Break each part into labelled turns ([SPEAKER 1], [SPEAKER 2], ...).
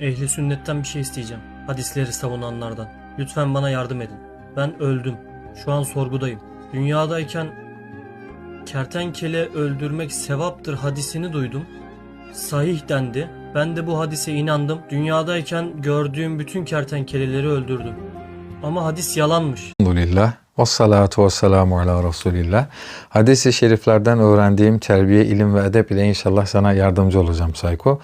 [SPEAKER 1] Ehli sünnetten bir şey isteyeceğim. Hadisleri savunanlardan. Lütfen bana yardım edin. Ben öldüm. Şu an sorgudayım. Dünyadayken kertenkele öldürmek sevaptır hadisini duydum. Sahih dendi. Ben de bu hadise inandım. Dünyadayken gördüğüm bütün kertenkeleleri öldürdüm. Ama hadis yalanmış.
[SPEAKER 2] Elhamdülillah. Ve salatu ve selamu ala Resulillah. Hadis-i şeriflerden öğrendiğim terbiye, ilim ve edep ile inşallah sana yardımcı olacağım Sayko.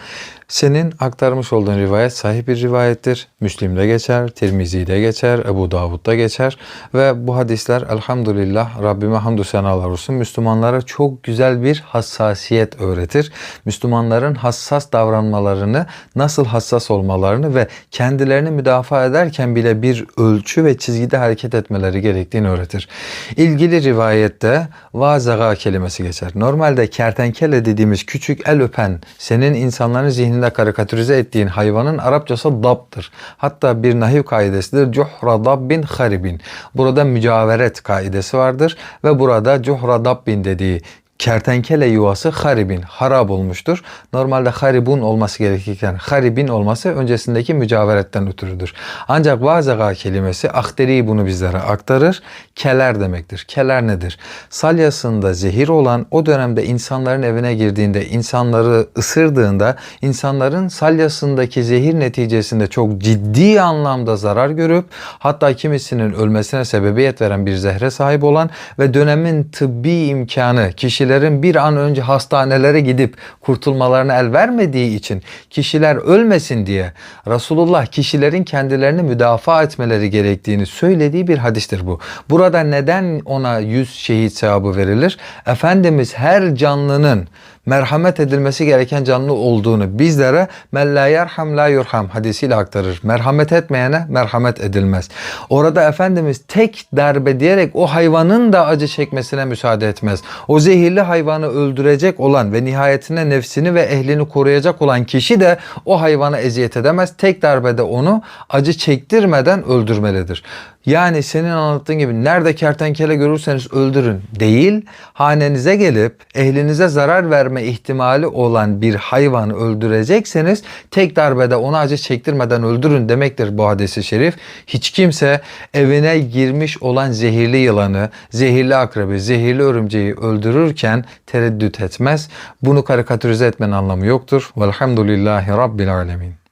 [SPEAKER 2] Senin aktarmış olduğun rivayet sahih bir rivayettir. Müslim'de geçer, Tirmizi'de geçer, Ebu Davud'da geçer ve bu hadisler elhamdülillah Rabbime hamdü senalar olsun Müslümanlara çok güzel bir hassasiyet öğretir. Müslümanların hassas davranmalarını, nasıl hassas olmalarını ve kendilerini müdafaa ederken bile bir ölçü ve çizgide hareket etmeleri gerektiğini öğretir. İlgili rivayette vazaga kelimesi geçer. Normalde kertenkele dediğimiz küçük el öpen, senin insanların zihninde karikatürize ettiğin hayvanın Arapçası dab'tır. Hatta bir nahiv kaidesidir. Cuhra dabbin haribin. Burada mücaveret kaidesi vardır ve burada cuhra dabbin dediği kertenkele yuvası haribin, harap olmuştur. Normalde haribun olması gerekirken haribin olması öncesindeki mücaveretten ötürüdür. Ancak vazaga kelimesi ahteri bunu bizlere aktarır. Keler demektir. Keler nedir? Salyasında zehir olan o dönemde insanların evine girdiğinde, insanları ısırdığında, insanların salyasındaki zehir neticesinde çok ciddi anlamda zarar görüp hatta kimisinin ölmesine sebebiyet veren bir zehre sahip olan ve dönemin tıbbi imkanı kişilerin bir an önce hastanelere gidip kurtulmalarına el vermediği için kişiler ölmesin diye Resulullah kişilerin kendilerini müdafaa etmeleri gerektiğini söylediği bir hadistir bu. Burada neden ona yüz şehit sevabı verilir? Efendimiz her canlının merhamet edilmesi gereken canlı olduğunu bizlere men la yerham la yurham hadisiyle aktarır. Merhamet etmeyene merhamet edilmez. Orada Efendimiz tek darbe diyerek o hayvanın da acı çekmesine müsaade etmez. O zehirli hayvanı öldürecek olan ve nihayetine nefsini ve ehlini koruyacak olan kişi de o hayvana eziyet edemez. Tek darbede onu acı çektirmeden öldürmelidir. Yani senin anlattığın gibi nerede kertenkele görürseniz öldürün değil, hanenize gelip ehlinize zarar verme ihtimali olan bir hayvanı öldürecekseniz tek darbede ona acı çektirmeden öldürün demektir bu hadisi şerif. Hiç kimse evine girmiş olan zehirli yılanı, zehirli akrebi, zehirli örümceği öldürürken tereddüt etmez. Bunu karikatürize etmenin anlamı yoktur. Velhamdülillahi Rabbil Alemin.